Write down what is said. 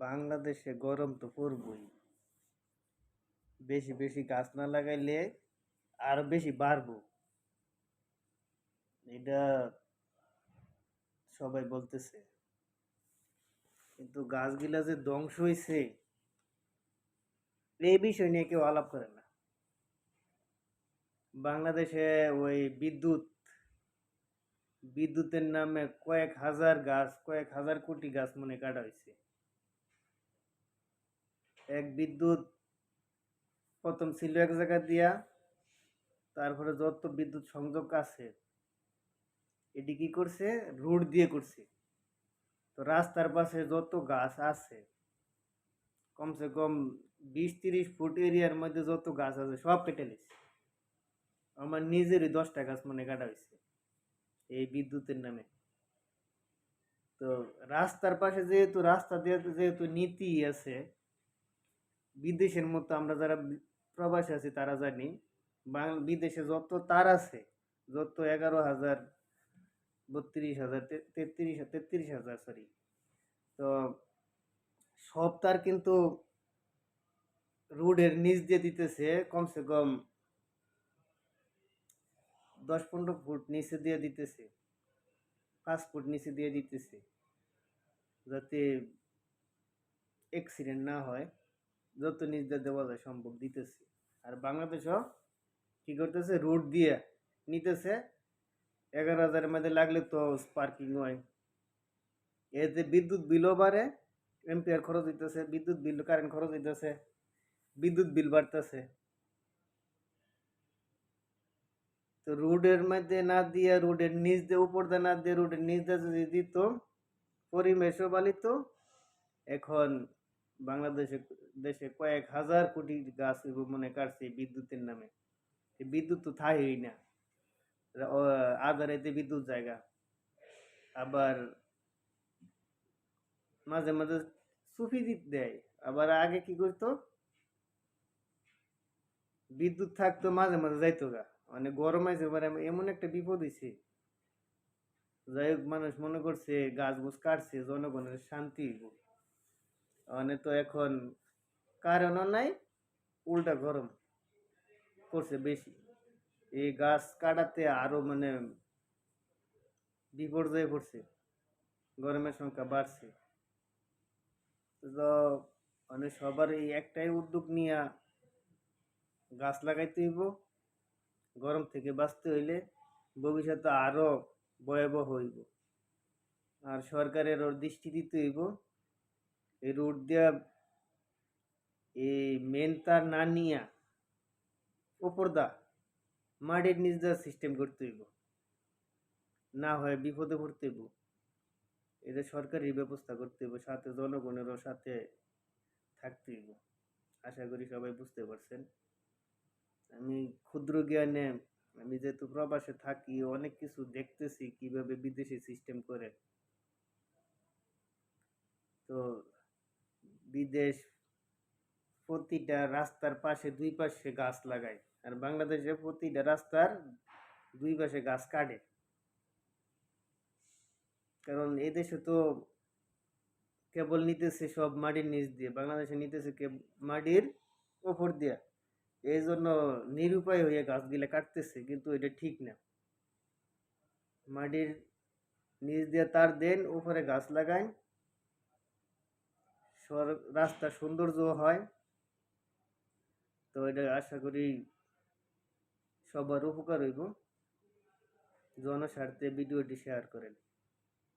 বাংলাদেশে গরম তো পড়বই। বেশি বেশি গাছ না লাগাইলে আরও বেশি বাড়বো। এটা সবাই বলতেছে। কিন্তু গাছগুলা যে ধ্বংস হয়েছে এই বিষয় নিয়ে কেউ আলাপ করে না। বাংলাদেশে ওই বিদ্যুৎ, বিদ্যুতের নামে কয়েক হাজার গাছ, কয়েক হাজার কোটি গাছ মনে কাটা হয়েছে এক বিদ্যুৎ, প্রথম ছিল এক জায়গা দিয়া, তারপরে যত বিদ্যুৎ সংযোগ আছে, এটি কি করছে? রোড দিয়ে করছে। তো রাস্তার পাশে যত গাছ আছে, কমসে কম বিশ তিরিশ ফুট এরিয়ার মধ্যে যত গাছ আছে, সব কেটে নিছে। আমার নিজেরই দশটা গাছ মনে কাটা হয়েছে, এই বিদ্যুতের নামে। তো রাস্তার পাশে যেহেতু, রাস্তা দিয়ে যেহেতু নীতি আছে বিদেশের মতো আমরা যারা প্রবাসী আছি তারা জানি, বাং বিদেশে যত তার আছে, যত এগারো হাজার, বত্রিশ হাজার তেত্রিশ তেত্রিশ হাজার সরি তো সব তার কিন্তু রোডের নিচ দিয়ে দিতেছে, কমসে কম দশ পনেরো ফুট নিচে দিয়ে দিতেছে, পাঁচ ফুট নিচে দিয়ে দিতেছে, যাতে অ্যাক্সিডেন্ট না হয়। যত নিচ দেওয়া যায় সম্ভব দিতেছে। আর বাংলাদেশও কি করতেছে? রোড দিয়ে নিতেছে। এগারো হাজারের মধ্যে লাগলে তো স্পার্কিং হয়। এতে বিদ্যুৎ বিলও বাড়ে এম্পিয়ার খরচ হইতেছে, বিদ্যুৎ বিল কারেন্ট খরচ হইতেছে, বিদ্যুৎ বিল বাড়তেছে। তো রোডের মধ্যে না দিয়ে রোডের নিচ দিয়ে, উপর দিয়ে না দিয়ে রোডের নিচ দিয়ে যদি দিত, পরিবেশও বালিত এখন বাংলাদেশে, দেশে কয়েক হাজার কোটি গাছ মনে কাটছে বিদ্যুতের নামে। বিদ্যুৎ তো থাকেই না। আধারেতে বিদ্যুৎ জায়গা। আবার মাঝে মাঝে সুফি দিতে দেয়। আবার আগে কি করতো? বিদ্যুৎ থাকতো, মাঝে মাঝে যাইতো গা। মানে গরম আছে এবার এমন একটা বিপদ হয়েছে যাই হোক, মানুষ মনে করছে গাছ গুছ কাটছে, জনগণের শান্তি। মানে তো এখন কারণও নাই, উল্টা গরম করছে বেশি। এই গাছ কাটাতে আরও মানে বিপর্যয়ে পড়ছে গরমের সংখ্যা বাড়ছে। তো মানে সবার এই একটাই উদ্যোগ নিয়ে গাছ লাগাইতে হইব, গরম থেকে বাঁচতে হইলে ভবিষ্যতে আরও ভয়াবহ হইব। আর সরকারের ওর দৃষ্টি দিতে হইব এই রোড দিয়া, এই মেন তার না নিয়া উপর দা মাটির নিচ দেওয়ার সিস্টেম করতে হইব। না হয় বিপদে পড়তে হইব। এটা সরকারি ব্যবস্থা করতে হইব, সাথে জনগণেরও সাথে থাকতে হইব। আশা করি সবাই বুঝতে পারছেন। আমি ক্ষুদ্র জ্ঞানে, আমি যেহেতু প্রবাসে থাকি, অনেক কিছু দেখতেছি কীভাবে বিদেশি সিস্টেম করে। তো বিদেশ প্রতিটা রাস্তার পাশে দুই পাশে গাছ লাগায়। আর বাংলাদেশে প্রতিটা রাস্তার দুই পাশে গাছ কাটে। কারণ এদেশে তো কেবল নিতেছে সব মাটির নিচ দিয়ে, বাংলাদেশে নিতেছে মাটির ওপর দিয়া। এই জন্য নিরুপায় হয়ে গাছগুলা কাটতেছে, কিন্তু এটা ঠিক না। মাটির নিচ দিয়ে তার দেন উপরে গাছ লাগান রাস্তা সৌন্দর্য হয়। তো এটা আশা করি সবার উপকার হইব। জনস্বার্থে ভিডিওটি শেয়ার করেন।